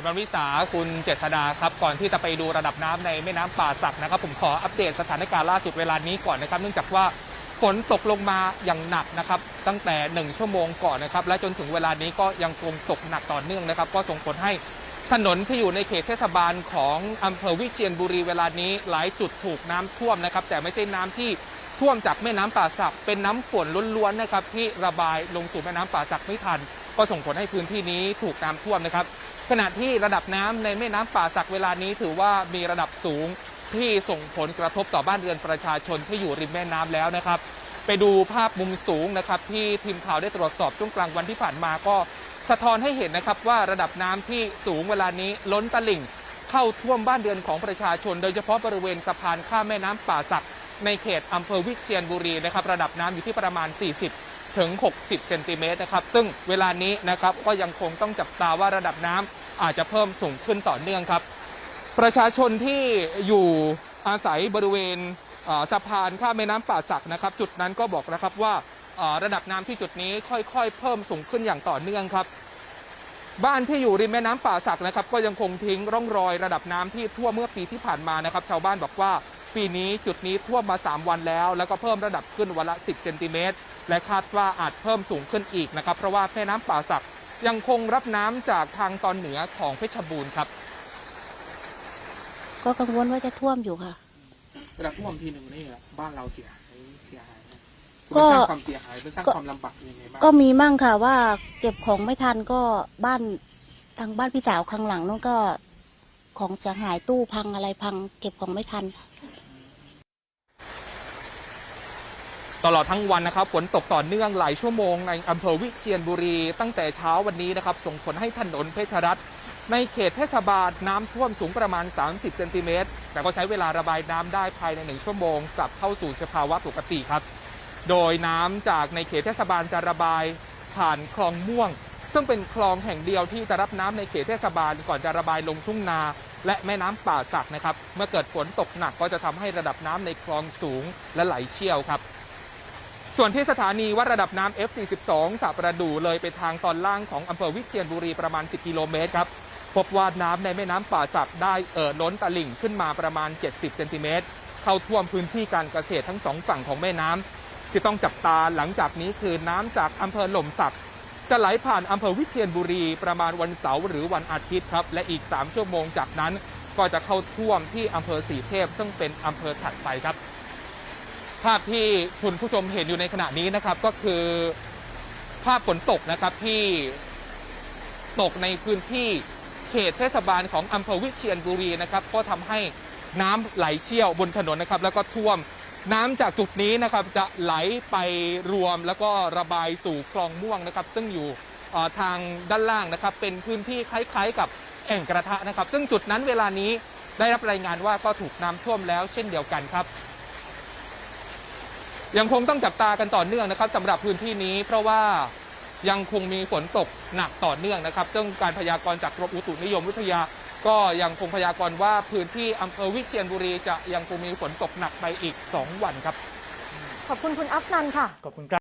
คุณวันวิสาคุณเจษดาครับก่อนที่จะไปดูระดับน้ำในแม่น้ำป่าสักนะครับผมขออัปเดตสถานการณ์ล่าสุดเวลานี้ก่อนนะครับ เนื่องจากว่าฝนตกลงมาอย่างหนักนะครับตั้งแต่ 1 ชั่วโมงก่อนนะครับและจนถึงเวลานี้ก็ยังคงตกหนักต่อเนื่องนะครับ ก็ส่งผลให้ถนนที่อยู่ในเขตเทศบาลของอำเภอวิเชียรบุรีเวลานี้หลายจุดถูกน้ำท่วมนะครับ แต่ไม่ใช่น้ำที่ท่วมจากแม่น้ำป่าสักเป็นน้ำฝนล้วนๆนะครับที่ระบายลงสู่แม่น้ำป่าสักไม่ทัน ก็ส่งผลให้พื้นที่นี้ถูกน้ำท่วมนะครับ ขณะที่ระดับน้ำในแม่น้ำป่าสักเวลานี้ถือว่ามีระดับสูงที่ส่งผลกระทบต่อบ้านเรือนประชาชนที่อยู่ริมแม่น้ำแล้วนะครับ ไปดูภาพมุมสูงนะครับที่ทีมข่าวได้ตรวจสอบช่วงกลางวันที่ผ่านมาก็สะท้อนให้เห็นนะครับว่าระดับน้ำที่สูงเวลานี้ล้นตลิ่ง เข้าท่วมบ้านเรือนของประชาชน โดยเฉพาะบริเวณสะพานข้ามแม่น้ำป่าสัก ในเขตอำเภอวิเชียรบุรีนะครับระดับน้ำอยู่ที่ประมาณ 40 ถึง 60 เซนติเมตรนะครับ ซึ่งเวลานี้นะครับก็ยังคงต้องจับตาว่าระดับน้ำอาจจะเพิ่มสูงขึ้นต่อเนื่องครับ ประชาชนที่อยู่อาศัยบริเวณสะพานข้ามแม่น้ำป่าสักนะครับ จุดนั้นก็บอกนะครับว่าระดับน้ำที่จุดนี้ค่อยๆ เพิ่มสูงขึ้นอย่างต่อเนื่องครับ บ้านที่อยู่ริมแม่น้ำป่าสักนะครับ ก็ยังคงทิ้งร่องรอยระดับน้ำที่ท่วมเมื่อปีที่ผ่านมานะครับ ชาวบ้านบอกว่า ปีนี้จุดนี้ท่วมมา 3 วันแล้ว แล้วก็เพิ่มระดับขึ้นวันละ 10 เซนติเมตร และคาดว่าอาจเพิ่มสูงขึ้นอีกนะครับ เพราะว่าแม่น้ำป่าสักยังคงรับน้ำจากทางตอนเหนือของเพชรบูรณ์ครับ ก็กังวลว่าจะท่วมอยู่ค่ะ เวลาท่วมทีหนึ่งนี่บ้านเราเสียหายเสียหายไหมก็มันสร้างความเสียหายมันสร้างความลำบากยังไงบ้างก็มีมั่งค่ะว่าเก็บของไม่ทันก็บ้านทางบ้านพี่สาวข้างหลังนู้นก็ ของเสียหายตู้พังอะไรพัง เก็บของไม่ทัน ตลอดทั้งวันนะครับฝนตกต่อเนื่องหลายชั่วโมงในอำเภอวิเชียรบุรี ตั้งแต่เช้าวันนี้นะครับส่งผลให้ถนนเพชรรัตน์ในเขตเทศบาลน้ำท่วมสูงประมาณ 30 เซนติเมตร แต่ก็ใช้เวลาระบายน้ำได้ภายในหนึ่งชั่วโมง กลับเข้าสู่สภาวะปกติครับ โดยน้ำจากในเขตเทศบาลจะระบายผ่านคลองม่วง ซึ่งเป็นคลองแห่งเดียวที่จะรับน้ำในเขตเทศบาลก่อนจะระบายลงทุ่งนา และแม่น้ำป่าสักนะครับ เมื่อเกิดฝนตกหนักก็จะทำให้ระดับน้ำในคลองสูงและไหลเชี่ยวครับ ส่วนที่สถานีวัดระดับน้ำ F42 สระประดูเลยไปทางตอนล่างของอำเภอวิเชียรบุรีประมาณ 10 กิโลเมตรครับ พบว่าน้ำในแม่น้ำป่าสักได้เอ่อล้นตลิ่งขึ้นมาประมาณ 70 เซนติเมตร เข้าท่วมพื้นที่การเกษตรทั้งสองฝั่งของแม่น้ำที่ต้องจับตาหลังจากนี้คือน้ำจากอำเภอหล่มสัก จะไหลผ่านอำเภอวิเชียรบุรีประมาณวันเสาร์หรือวันอาทิตย์ครับ และอีก 3 ชั่วโมงจากนั้น ก็จะเข้าท่วมที่อำเภอสีเทพซึ่งเป็นอำเภอถัดไปครับ ภาพที่คุณผู้ชมเห็นอยู่ในขณะนี้นะครับ ก็คือภาพฝนตกนะครับที่ตกในพื้นที่เขตเทศบาลของอำเภอวิเชียรบุรีนะครับ ก็ทำให้น้ำไหลเชี่ยวบนถนนนะครับ แล้วก็ท่วมน้ำจากจุดนี้นะครับจะไหลไปรวมแล้วก็ระบายสู่คลองม่วงนะครับ ซึ่งอยู่ทางด้านล่างนะครับ เป็นพื้นที่คล้ายๆ กับแอ่งกระทะนะครับ ซึ่งจุดนั้นเวลานี้ได้รับรายงานว่าก็ถูกน้ำท่วมแล้วเช่นเดียวกันครับ ยังคงต้องจับตากันต่อเนื่องนะครับสำหรับพื้นที่นี้เพราะว่ายังคงมีฝนตกหนักต่อเนื่องนะครับ ซึ่งการพยากรณ์จากกรมอุตุนิยมวิทยา ก็ยังคงพยากรณ์ว่าพื้นที่อำเภอวิเชียรบุรีจะยังคงมีฝนตกหนักไปอีก 2 วันครับ ขอบคุณคุณอัฟนันท์ค่ะ ขอบคุณครับ